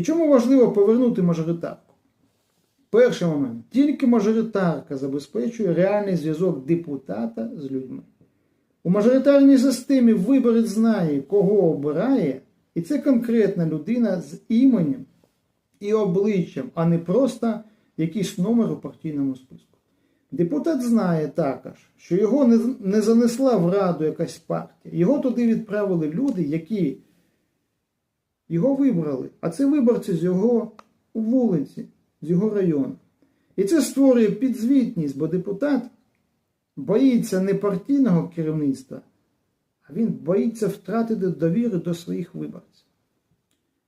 І чому важливо повернути мажоритарку? Перший момент. Тільки мажоритарка забезпечує реальний зв'язок депутата з людьми. У мажоритарній системі виборець знає, кого обирає, і це конкретна людина з іменем і обличчям, а не просто якийсь номер у партійному списку. Депутат знає також, що його не, не занесла в раду якась партія. Його туди відправили люди, які його вибрали. А це виборці з його вулиці, з його району. І це створює підзвітність, бо депутат боїться не партійного керівництва, а він боїться втратити довіру до своїх виборців.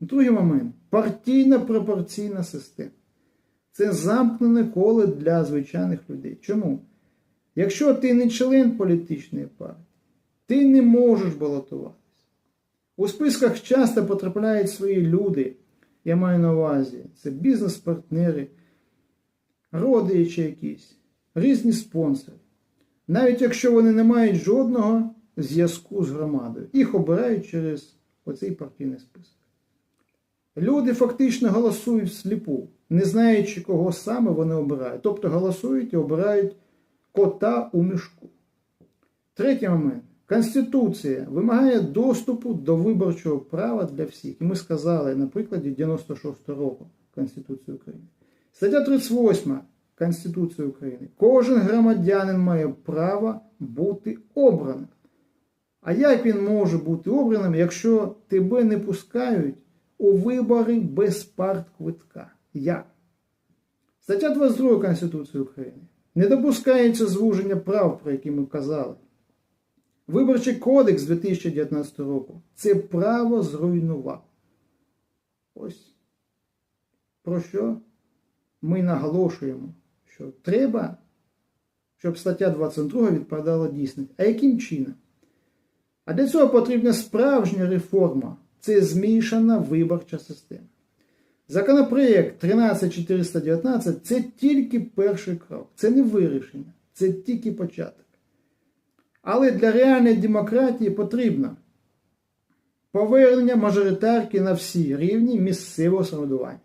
Другий момент партійна пропорційна система. Це замкнене коло для звичайних людей. Чому? Якщо ти не член політичної партії, ти не можеш балотуватися. У списках часто потрапляють свої люди, я маю на увазі, це бізнес-партнери, родичі якісь, різні спонсори. Навіть якщо вони не мають жодного зв'язку з громадою, їх обирають через оцей партійний список. Люди фактично голосують всліпу, не знаючи, кого саме вони обирають. Тобто голосують і обирають кота у мішку. Третій момент. Конституція вимагає доступу до виборчого права для всіх. І ми сказали на прикладі 96 року Конституції України. Стаття 38 Конституції України. Кожен громадянин має право бути обраним. А як він може бути обраним, якщо тебе не пускають у вибори без партквитка? Як? Стаття 22 Конституції України. Не допускається звуження прав, про які ми казали. Виборчий кодекс 2019 року це право зруйнував. Ось про що ми наголошуємо, що треба, щоб стаття 22 відповідала дійсності. А яким чином? А для цього потрібна справжня реформа це змішана виборча система. Законопроєкт 13419 це тільки перший крок, це не вирішення, це тільки початок. Але для реальної демократії потрібно повернення мажоритарки на всі рівні місцевого самоврядування,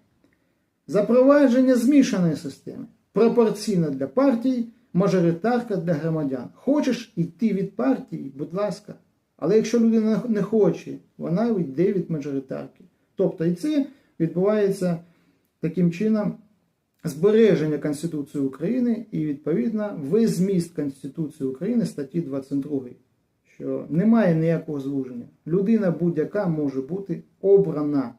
запровадження змішаної системи, пропорційна для партій, мажоритарка для громадян. Хочеш йти від партії, будь ласка. Але якщо людина не хоче, вона йде від мажоритарки. Тобто і це відбувається таким чином збереження Конституції України і, відповідно, весь зміст Конституції України статті 22, що немає ніякого звуження. Людина будь-яка може бути обрана